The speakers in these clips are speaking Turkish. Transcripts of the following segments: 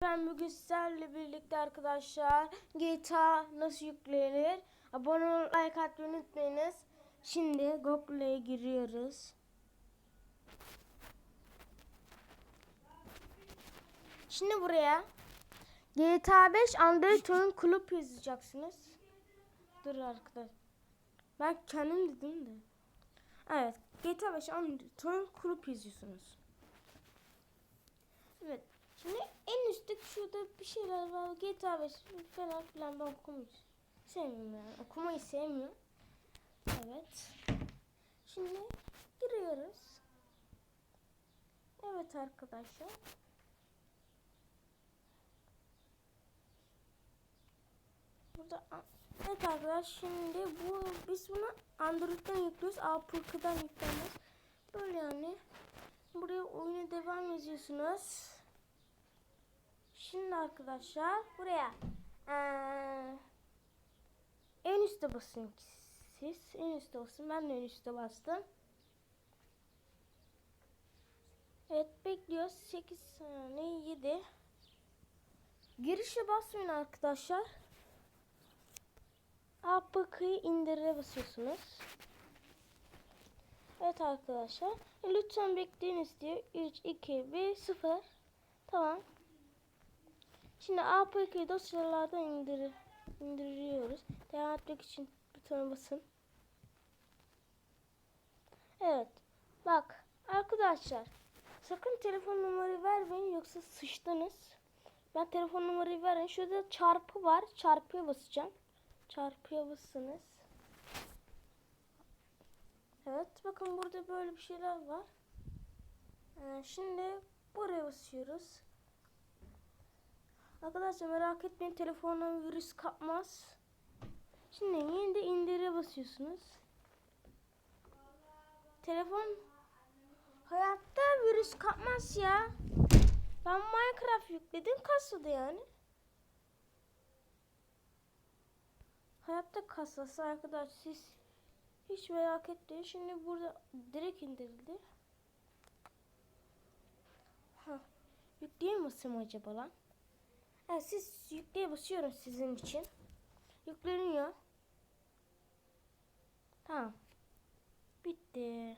Ben bugün sizlerle birlikte arkadaşlar GTA nasıl yüklenir? Abone ol, like atmayı unutmayınız. Şimdi Google'e giriyoruz. Şimdi buraya GTA 5 Android oyun kulüp yazacaksınız. Dur arkadaş. Ben kendim dedim de. Evet. GTA 5 Android oyun kulüp yazıyorsunuz. Evet. Şimdi en üstte şurada bir şeyler var. GTA 5 falan filan ben okumayı sevmiyorum yani. Okumayı sevmiyorum. Evet. Şimdi giriyoruz. Evet arkadaşlar. Burada evet arkadaşlar şimdi bu biz bunu Android'den yüklüyoruz. APK'dan yüklenmez. Böyle yani. Buraya oyuna devam yazıyorsunuz. Şimdi arkadaşlar buraya eee, en üstte basın siz. En üstte basın. Ben de en üstte bastım. Evet bekliyoruz. 8 saniye 7. Girişe basmayın arkadaşlar. APK'yı indire basıyorsunuz. Evet arkadaşlar. Lütfen bekleyiniz diyor. 3, 2, 1, 0. Tamam. Şimdi APK dosyalardan indir indiriyoruz. Devam etmek için butona basın. Evet. Bak arkadaşlar. Sakın telefon numarayı vermeyin yoksa sıçtınız. Ben telefon numarayı verin. Şurada çarpı var. Çarpıya basacağım. Çarpıya basınız. Evet. Bakın burada böyle bir şeyler var. Ee, şimdi buraya basıyoruz. Arkadaşlar merak etmeyin telefondan virüs kapmaz. Şimdi yine de indire basıyorsunuz. Telefon hayatta virüs kapmaz ya. Ben Minecraft yükledim kasada yani. Hayatta kasası arkadaş siz hiç merak etmeyin. Şimdi burada direkt indirildi. Ha, yükleyemezsem acaba lan? Evet, siz yükleye basıyorum sizin için. Yükleniyor. Tamam. Bitti.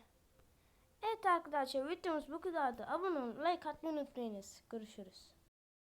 Evet arkadaşlar videomuz bu kadardı. Abone olun, like atmayı unutmayınız. Görüşürüz.